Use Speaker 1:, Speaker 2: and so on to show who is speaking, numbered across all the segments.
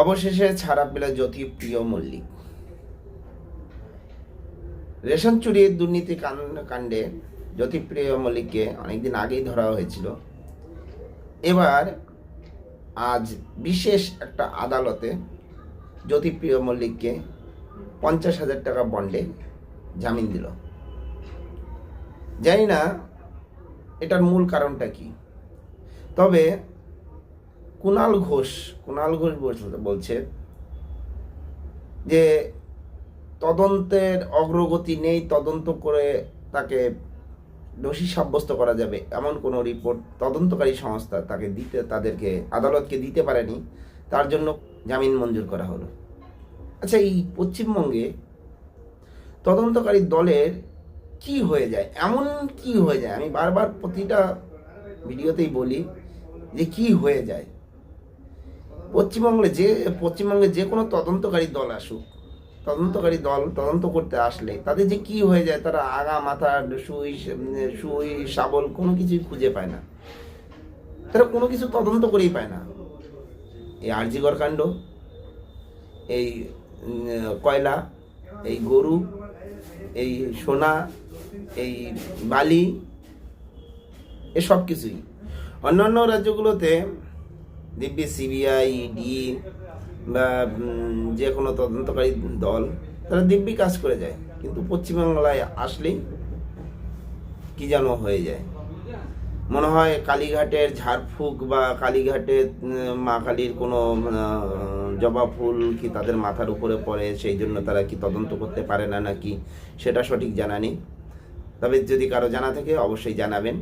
Speaker 1: অবশেষে ছাড়া পেল জ্যোতিপ্রিয় মল্লিক। রেশন চুরির দুর্নীতি কাণ্ডে জ্যোতিপ্রিয় মল্লিককে অনেকদিন আগেই ধরা হয়েছিল। এবার আজ বিশেষ একটা আদালতে জ্যোতিপ্রিয় মল্লিককে পঞ্চাশ হাজার টাকা বন্ডে জামিন দিল। জানি না এটার মূল কারণটা কি। তবে কুণাল ঘোষ কুণাল ঘোষ বলছে- যে তদন্তের অগ্রগতি নেই, তদন্ত করে তাকে দোষী সাব্যস্ত করা যাবে, এমন কোনো রিপোর্ট তদন্তকারী সংস্থা তাকে দিতে, তাদেরকে, আদালতকে দিতে পারেনি, তার জন্য জামিন মঞ্জুর করা হলো। আচ্ছা এই পশ্চিমবঙ্গে তদন্তকারী দলের কি হয়ে যায়? এমন কি হয়ে যায়? আমি বারবার প্রতিটা ভিডিওতেই বলি যে কি হয়ে যায়? পশ্চিমবঙ্গে যে পশ্চিমবঙ্গে যে কোনো তদন্তকারী দল আসুক, তদন্তকারী দল তদন্ত করতে আসলে তাদের যে কি হয়ে যায়, তারা আগা মাথা, সুই সুই, শাবল কোনো কিছুই খুঁজে পায় না। তারা কোনো কিছু তদন্ত করেই পায় না। এই আরজিগর কাণ্ড, এই কয়লা, এই গরু, এই সোনা, এই বালি, এসব কিছুই। অন্যান্য রাজ্যগুলোতে দিব্যি সিবিআই ইডি বা যে কোনো তদন্তকারী দল, তারা দিব্যি কাজ করে যায়। কিন্তু পশ্চিমবাংলায় আসলেই কি যেন হয়ে যায়। মনে হয় কালীঘাটের ঝাড়ফুঁক বা কালীঘাটের মা কালীর কোনো জবা ফুল কি তাদের মাথার উপরে পড়ে, সেই জন্য তারা কি তদন্ত করতে পারে না নাকি, সেটা সঠিক জানা নেই। তবে যদি কারও জানা থাকে, অবশ্যই জানাবেন।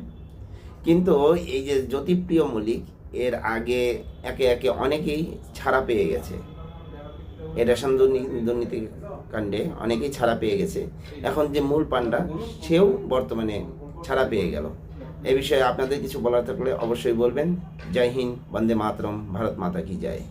Speaker 1: কিন্তু এই যে জ্যোতিপ্রিয় মল্লিক এর আগে একে একে অনেকেই ছাড়া পেয়ে গেছে। এই রেশন দুর্নীতি কাণ্ডে অনেকেই ছাড়া পেয়ে গেছে। এখন যে মূল পান্ডা সেও বর্তমানে ছাড়া পেয়ে গেল। এ বিষয়ে আপনাদের কিছু বলার থাকলে অবশ্যই বলবেন। জয় হিন্দ, বন্দে মাতরম, ভারত মাতা কি জয়।